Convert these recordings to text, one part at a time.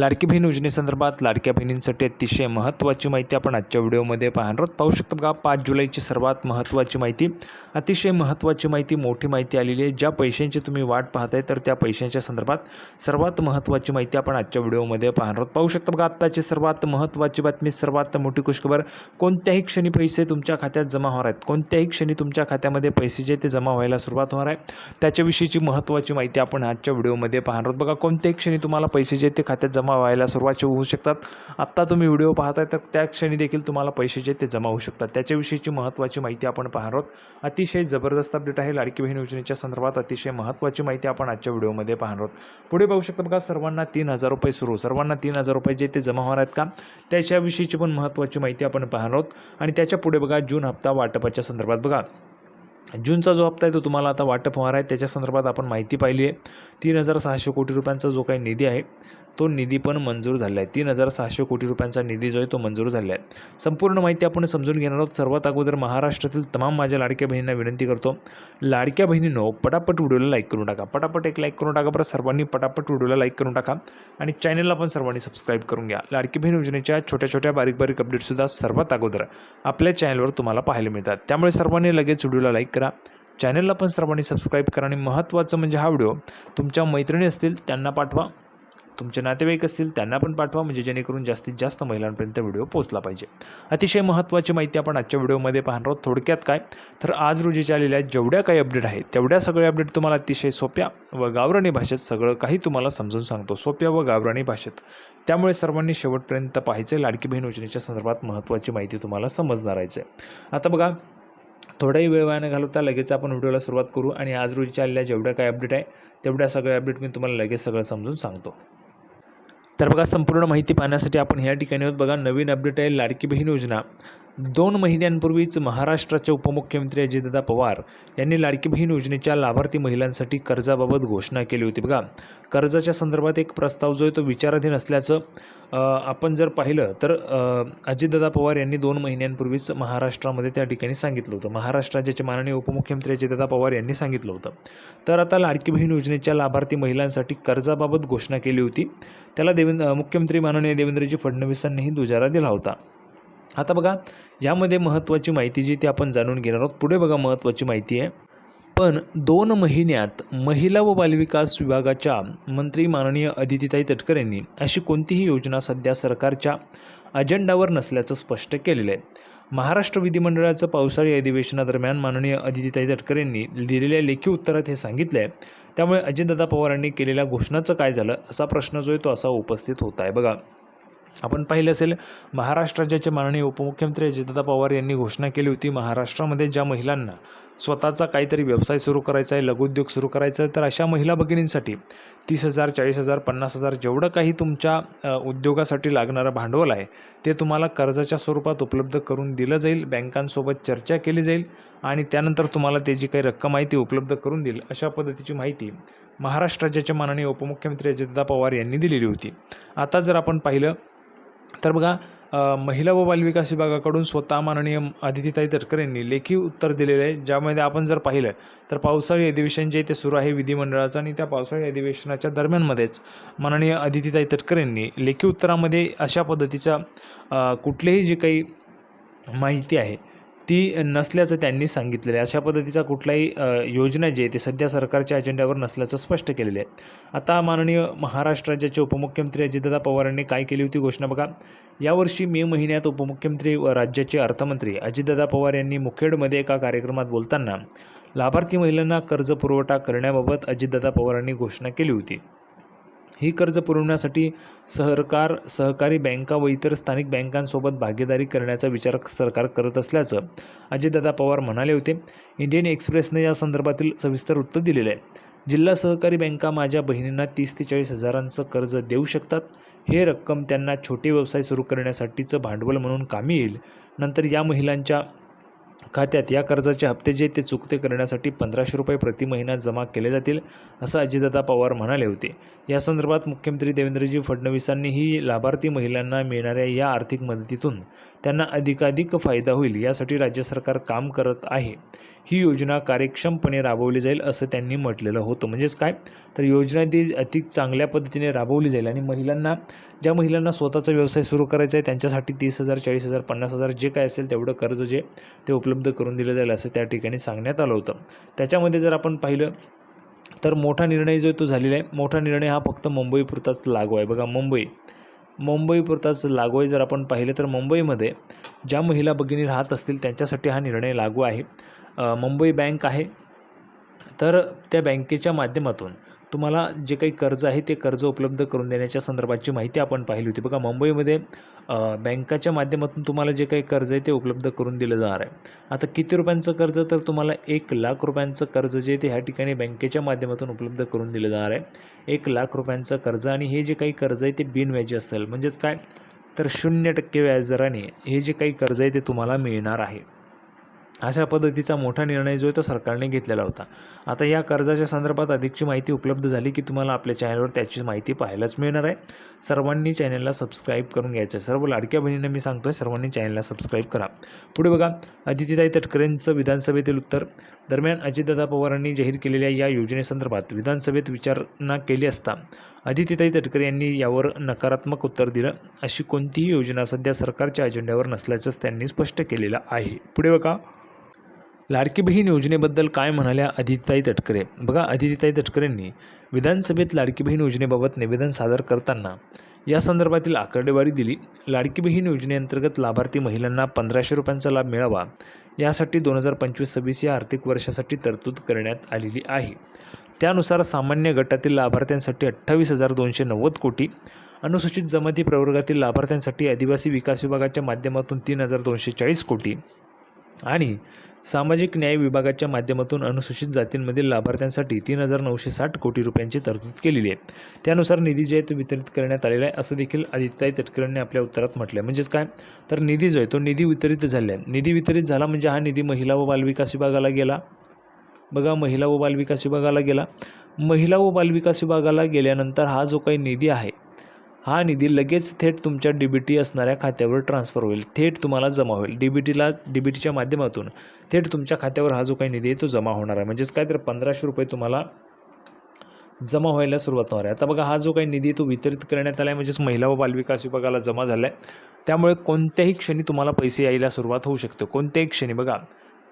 लाडकी बहीण योजनेसंदर्भात लाडक्या बहिणींसाठी अतिशय महत्त्वाची माहिती आपण आजच्या व्हिडिओमध्ये पाहणार आहोत. पाहू शकतो बघा पाच जुलैची सर्वात महत्त्वाची माहिती. अतिशय महत्त्वाची माहिती मोठी माहिती आलेली आहे. ज्या पैशांची तुम्ही वाट पाहताय तर त्या पैशांच्या संदर्भात सर्वात महत्त्वाची माहिती आपण आजच्या व्हिडिओमध्ये पाहणार आहोत. पाहू शकतो बघा आत्ताची सर्वात महत्त्वाची बातमी सर्वात मोठी खुशखबर. कोणत्याही क्षणी पैसे तुमच्या खात्यात जमा होणार आहेत? कोणत्याही क्षणी तुमच्या खात्यामध्ये पैसे जे ते जमा व्हायला सुरुवात होणार आहे? त्याच्याविषयीची महत्त्वाची माहिती आपण आजच्या व्हिडिओमध्ये पाहणार आहोत. बघा कोणत्याही क्षणी तुम्हाला पैसे जे ते खात्यात जमा व्हायला सुरुवात होऊ शकतात. आत्ता तुम्ही व्हिडिओ पाहताय तर त्या क्षणी देखील तुम्हाला पैसे जे ते जमा होऊ शकतात. त्याच्याविषयीची महत्त्वाची माहिती आपण पाहणार आहोत. अतिशय जबरदस्त अपडेट आहे लाडकी बहीण योजनेच्या संदर्भात. अतिशय महत्त्वाची माहिती आपण आजच्या व्हिडिओमध्ये पाहणार आहोत. पुढे पाहू शकता बघा सर्वांना तीन हजार रुपये सुरू. सर्वांना तीन हजार रुपये जे ते जमा होणार आहेत का? त्याच्याविषयीची पण महत्त्वाची माहिती आपण पाहणार आहोत. आणि त्याच्या पुढे बघा जून हप्ता वाटपाच्या संदर्भात. बघा जूनचा जो हप्ता आहे तो तुम्हाला आता वाटप होणार आहे. त्याच्या संदर्भात आपण माहिती पाहिली आहे. तीन हजार सहाशे कोटी रुपयांचा जो काही निधी आहे तो निधी पण मंजूर झाला आहे तीन हजार सहाशे कोटी रुपयांचा निधी जो आहे तो मंजूर झाला आहे संपूर्ण माहिती आपण समजून घेणार आहोत. सर्वात अगोदर महाराष्ट्रातील तमाम माझ्या लाडक्या बहिणींना विनंती करतो लाडक्या बहिणींनो पटापट व्हिडिओला लाईक करून टाका. पटापट एक लाईक करून टाका बरं सर्वांनी पटापट व्हिडिओला लाईक करून टाका आणि चॅनलला पण सर्वांनी सबस्क्राईब करून घ्या. लाडकी बहीण योजनेच्या छोट्या छोट्या बारीक बारीक अपडेटसुद्धा सर्वात अगोदर आपल्या चॅनलवर तुम्हाला पाहायला मिळतात. त्यामुळे सर्वांनी लगेच व्हिडिओला लाईक करा. चॅनलला पण सर्वांनी सबस्क्राईब करा आणि महत्त्वाचं म्हणजे हा व्हिडिओ तुमच्या मैत्रिणी असतील त्यांना पाठवा. तुमचे नातेवाईक असतील त्यांना पण पाठवा म्हणजे जेणेकरून जास्तीत जास्त महिलांपर्यंत व्हिडिओ पोहोचला पाहिजे. अतिशय महत्त्वाची माहिती आपण आजच्या व्हिडिओमध्ये पाहणार आहोत. थोडक्यात काय? तर आज रोजीच्या आलेल्या जेवढ्या काही अपडेट आहेत तेवढ्या सगळ्या अपडेट तुम्हाला अतिशय सोप्या व गावराणी भाषेत सगळं काही तुम्हाला समजून सांगतो. सोप्या व गावराणी भाषेत. त्यामुळे सर्वांनी शेवटपर्यंत पाहायचं लाडकी बहीण योजनेच्या संदर्भात महत्त्वाची माहिती तुम्हाला समजणार आहे. आता बघा थोडाही वेळ वाया न घालवता लगेच आपण व्हिडिओला सुरुवात करू आणि आज रोजीच्या आलेल्या जेवढ्या काय अपडेट आहे तेवढ्या सगळ्या अपडेट मी तुम्हाला लगेच सगळं समजून सांगतो. तर बघा संपूर्ण माहिती पाहण्यासाठी आपण ह्या ठिकाणी आहोत. बघा नवीन अपडेट आहे लाडकी बहीण योजना. दोन महिन्यांपूर्वीच महाराष्ट्राचे उपमुख्यमंत्री अजितदादा पवार यांनी लाडकी बहीण योजनेच्या लाभार्थी महिलांसाठी कर्जाबाबत घोषणा केली होती. बघा कर्जाच्या संदर्भात एक प्रस्ताव जो आहे तो विचाराधीन असल्याचं आपण जर पाहिलं तर अ, अजितदादा पवार यांनी दोन महिन्यांपूर्वीच महाराष्ट्रामध्ये त्या ठिकाणी सांगितलं होतं. महाराष्ट्र राज्याचे माननीय उपमुख्यमंत्री अजितदादा पवार यांनी सांगितलं होतं. तर आता लाडकी बहीण योजनेच्या लाभार्थी महिलांसाठी कर्जाबाबत घोषणा केली होती. त्याला देवेंद्र मुख्यमंत्री माननीय देवेंद्रजी फडणवीसांनीही दुजारा दिला होता. आता बघा यामध्ये महत्त्वाची माहिती जी ती आपण जाणून घेणार आहोत पुढे बघा महत्त्वाची माहिती आहे. पण दोन महिन्यात महिला व बालविकास विभागाच्या मंत्री माननीय अदितीताई तटकर यांनी अशी कोणतीही योजना सध्या सरकारच्या अजेंडावर नसल्याचं स्पष्ट केलेलं आहे. महाराष्ट्र विधिमंडळाचं पावसाळी अधिवेशनादरम्यान माननीय अदितीताई तटकर यांनी लिहिलेल्या लेखी उत्तरात हे सांगितलं आहे त्यामुळे अजितदादा पवारांनी केलेल्या घोषणाचं काय झालं असा प्रश्न जो आहे तो असा उपस्थित होत आहे. बघा आपण पाहिलं असेल महाराष्ट्र राज्याचे माननीय उपमुख्यमंत्री अजितदादा पवार यांनी घोषणा केली होती महाराष्ट्रामध्ये ज्या महिलांना स्वतःचा काहीतरी व्यवसाय सुरू करायचा आहे लघुउद्योग सुरू करायचा आहे तर अशा महिला भगिनींसाठी तीस हजार चाळीस हजार पन्नास हजार जेवढं काही तुमच्या उद्योगासाठी लागणारं भांडवल आहे ते तुम्हाला कर्जाच्या स्वरूपात उपलब्ध करून दिलं जाईल बँकांसोबत चर्चा केली जाईल आणि त्यानंतर तुम्हाला ते जी काही रक्कम आहे ती उपलब्ध करून देईल अशा पद्धतीची माहिती महाराष्ट्र राज्याचे माननीय उपमुख्यमंत्री अजितदा पवार यांनी दिलेली होती. आता जर आपण पाहिलं तर बघा महिला व बालविकास विभागाकडून स्वतः माननीय आदितीताई तटकर यांनी लेखी उत्तर दिलेलं आहे. ज्यामध्ये आपण जर पाहिलं तर पावसाळी अधिवेशन जे ते सुरू आहे विधिमंडळाचं आणि त्या पावसाळी अधिवेशनाच्या दरम्यानमध्येच माननीय आदितीताई तटकर यांनी लेखी उत्तरामध्ये अशा पद्धतीचा कुठलेही जे काही माहिती आहे ती नसल्याचं त्यांनी सांगितलेलं आहे. अशा पद्धतीचा कुठलाही योजना जी आहे ती सध्या सरकारच्या अजेंड्यावर नसल्याचं स्पष्ट केलेलं आहे. आता माननीय महाराष्ट्र राज्याचे उपमुख्यमंत्री अजितदादा पवारांनी काय केली होती घोषणा बघा. यावर्षी मे महिन्यात उपमुख्यमंत्री व राज्याचे अर्थमंत्री अजितदादा पवार यांनी मुखेडमध्ये एका कार्यक्रमात बोलताना लाभार्थी महिलांना कर्ज पुरवठा करण्याबाबत अजितदादा पवारांनी घोषणा केली होती. ही कर्ज पुरवण्यासाठी सरकार सहकारी बँका व इतर स्थानिक बँकांसोबत भागीदारी करण्याचा विचार सरकार करत असल्याचं अजितदादा पवार म्हणाले होते. इंडियन एक्सप्रेसने या संदर्भातील सविस्तर वृत्त दिलेलं आहे. जिल्हा सहकारी बँका माझ्या बहिणींना तीस ते चाळीस हजारांचं कर्ज देऊ शकतात. हे रक्कम त्यांना छोटे व्यवसाय सुरू करण्यासाठीचं भांडवल म्हणून कामी येईल. नंतर या महिलांच्या खात्यात या कर्जाचे हप्ते जे ते चुकते करण्यासाठी पंधराशे रुपये प्रति महिना जमा केले जातील असं अजितदादा पवार म्हणाले होते. या संदर्भात मुख्यमंत्री देवेंद्रजी फडणवीसांनीही लाभार्थी महिलांना मिळणाऱ्या या आर्थिक मदतीतून त्यांना अधिकाधिक फायदा होईल यासाठी राज्य सरकार काम करत आहे. ही योजना कार्यक्षमपणे राबवली जाईल असं त्यांनी म्हटलेलं होतं. म्हणजेच काय? तर योजना ती अति चांगल्या पद्धतीने राबवली जाईल आणि महिलांना ज्या महिलांना स्वतःचा व्यवसाय सुरू करायचा आहे त्यांच्यासाठी तीस हजार चाळीस हजार पन्नास हजार जे काय असेल तेवढं कर्ज जे ते उपलब्ध करून दिलं जाईल असं त्या ठिकाणी सांगण्यात आलं होतं. त्याच्यामध्ये जर आपण पाहिलं तर मोठा निर्णय जो तो झालेला आहे. मोठा निर्णय हा फक्त मुंबईपुरताच लागू आहे. बघा मुंबई. मुंबईपुरताच लागू आहे. जर आपण पाहिलं तर मुंबईमध्ये ज्या महिला भगिनी राहत असतील त्यांच्यासाठी हा निर्णय लागू आहे. मुंबई बँक आहे. तर त्या बँकेच्या माध्यमातून तुम्हाला जे काही कर्ज आहे ते कर्ज उपलब्ध करून देण्याच्या संदर्भाची माहिती आपण पाहिली होती. बघा मुंबईमध्ये बँकाच्या माध्यमातून तुम्हाला जे काही कर्ज आहे ते उपलब्ध करून दिलं जाणार आहे. आता किती रुपयांचं कर्ज? तर तुम्हाला एक लाख रुपयांचं कर्ज जे ते ह्या ठिकाणी बँकेच्या माध्यमातून उपलब्ध करून दिलं जाणार आहे. एक लाख रुपयांचं कर्ज आणि हे जे काही कर्ज आहे ते बिनव्याजी असेल. म्हणजेच काय? तर शून्य टक्के व्याजदराने हे जे काही कर्ज आहे ते तुम्हाला मिळणार आहे. अशा पद्धतीचा मोठा निर्णय जो आहे तो सरकारने घेतलेला होता. आता या कर्जाच्या संदर्भात अधिकची माहिती उपलब्ध झाली की तुम्हाला आपल्या चॅनलवर त्याची माहिती पाहायलाच मिळणार आहे. सर्वांनी चॅनलला सबस्क्राईब करून घ्यायचं आहे. सर्व लाडक्या बहिणींना मी सांगतो आहे सर्वांनी चॅनलला सबस्क्राईब करा. पुढे बघा अदितीताई तटकरेंचं विधानसभेतील उत्तर. दरम्यान अजितदादा पवारांनी जाहीर केलेल्या या योजनेसंदर्भात विधानसभेत विचारणा केली असता अदितीताई तटकरे यांनी यावर नकारात्मक उत्तर दिलं. अशी कोणतीही योजना सध्या सरकारच्या अजेंड्यावर नसल्याचंच त्यांनी स्पष्ट केलेलं आहे. पुढे बघा लाडकी बहीण योजनेबद्दल काय म्हणाल्या अदितीताई तटकरे? बघा अदितीताई तटकरेंनी विधानसभेत लाडकी बहीण योजनेबाबत निवेदन सादर करताना या संदर्भातील आकडेवारी दिली. लाडकी बहीण योजनेअंतर्गत लाभार्थी महिलांना पंधराशे रुपयांचा लाभ मिळावा यासाठी दोन हजार पंचवीस सव्वीस या आर्थिक वर्षासाठी तरतूद करण्यात आलेली आहे. त्यानुसार सामान्य गटातील लाभार्थ्यांसाठी अठ्ठावीस हजार दोनशे नव्वद कोटी अनुसूचित जमाती प्रवर्गातील लाभार्थ्यांसाठी आदिवासी विकास विभागाच्या माध्यमातून तीन हजार दोनशे चाळीस कोटी आणि सामाजिक न्याय विभागाच्या माध्यमातून अनुसूचित जातींमधील लाभार्थ्यांसाठी तीन हजार नऊशे साठ कोटी रुपयांची तरतूद केलेली आहे. त्यानुसार निधी जे आहे तो वितरित करण्यात आलेला आहे असं देखील आदित्यताई तटकरेंनी आपल्या उत्तरात म्हटलं आहे म्हणजेच काय? तर निधी जो आहे तो निधी वितरित झाला आहे. निधी वितरित झाला म्हणजे हा निधी महिला व बालविकास विभागाला गेला. बघा महिला व बालविकास विभागाला गेला. महिला व बालविकास विभागाला गेल्यानंतर हा जो काही निधी आहे हा निधी लगेच थेट तुमच्या डी बी टी असणाऱ्या खात्यावर ट्रान्सफर होईल. थेट तुम्हाला जमा होईल. डी बी टीला डी बी टीच्या माध्यमातून थेट तुमच्या खात्यावर हा जो काही निधी आहे तो जमा होणार आहे. म्हणजेच काय तर पंधराशे रुपये तुम्हाला जमा व्हायला सुरुवात होणार आहे. आता बघा हा जो काही निधी आहे तो वितरित करण्यात आला आहे म्हणजेच महिला व बालविकास विभागाला जमा झाला आहे त्यामुळे कोणत्याही क्षणी तुम्हाला पैसे यायला सुरुवात होऊ शकते. कोणत्याही क्षणी बघा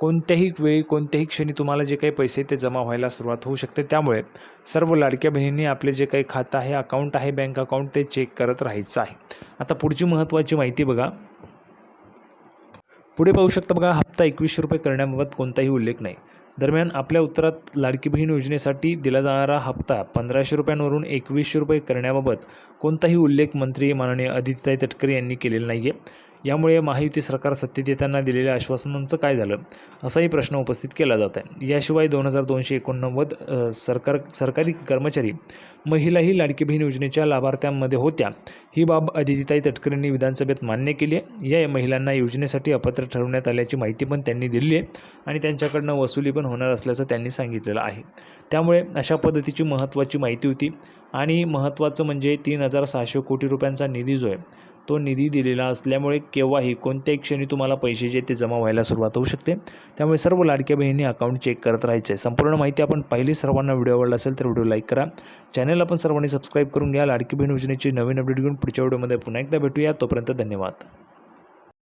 कोणत्याही वेळी कोणत्याही क्षणी तुम्हाला जे काही पैसे ते जमा व्हायला सुरुवात होऊ शकते. त्यामुळे सर्व लाडक्या बहिणींनी आपले जे काही खातं आहे अकाउंट आहे बँक अकाउंट ते चेक करत राहायचं आहे. आता पुढची महत्त्वाची माहिती बघा. पुढे पाहू शकता बघा हप्ता एकवीसशे रुपये करण्याबाबत कोणताही उल्लेख नाही. दरम्यान आपल्या उत्तरात लाडकी बहीण योजनेसाठी दिला जाणारा हप्ता पंधराशे रुपयांवरून एकवीसशे रुपये करण्याबाबत कोणताही उल्लेख मंत्री माननीय आदित्य तटकरे यांनी केलेला नाही आहे यामुळे महायुती सरकार सत्तेत येताना दिलेल्या आश्वासनांचं काय झालं? असाही प्रश्न उपस्थित केला जात आहे. याशिवाय दोन हजार दोनशे एकोणनव्वद सरकार सरकारी कर्मचारी महिलाही लाडकी बहीण योजनेच्या लाभार्थ्यांमध्ये होत्या. ही बाब अदितीताई तटकरेंनी विधानसभेत मान्य केली आहे. या महिलांना योजनेसाठी अपात्र ठरवण्यात आल्याची माहिती पण त्यांनी दिली आहे आणि त्यांच्याकडनं वसुली पण होणार असल्याचं त्यांनी सांगितलेलं आहे. त्यामुळे अशा पद्धतीची महत्त्वाची माहिती होती आणि महत्त्वाचं म्हणजे तीन हजार सहाशे कोटी रुपयांचा निधी जो आहे तो निधी दिलेला असल्यामुळे केव्हाही कोणत्याही क्षणी तुम्हाला पैसे जे ते जमा व्हायला सुरुवात होऊ शकते. त्यामुळे सर्व लाडक्या बहिणी अकाउंट चेक करत राहायचं. आहे संपूर्ण माहिती आपण पहिली सर्वांना व्हिडिओ आवडला असेल तर व्हिडिओ लाईक करा. चॅनल आपण सर्वांनी सबस्क्राईब करून घ्या. लाडकी बहीण योजनेची नवीन अपडेट घेऊन पुढच्या व्हिडिओमध्ये पुन्हा एकदा भेटूया. तोपर्यंत धन्यवाद.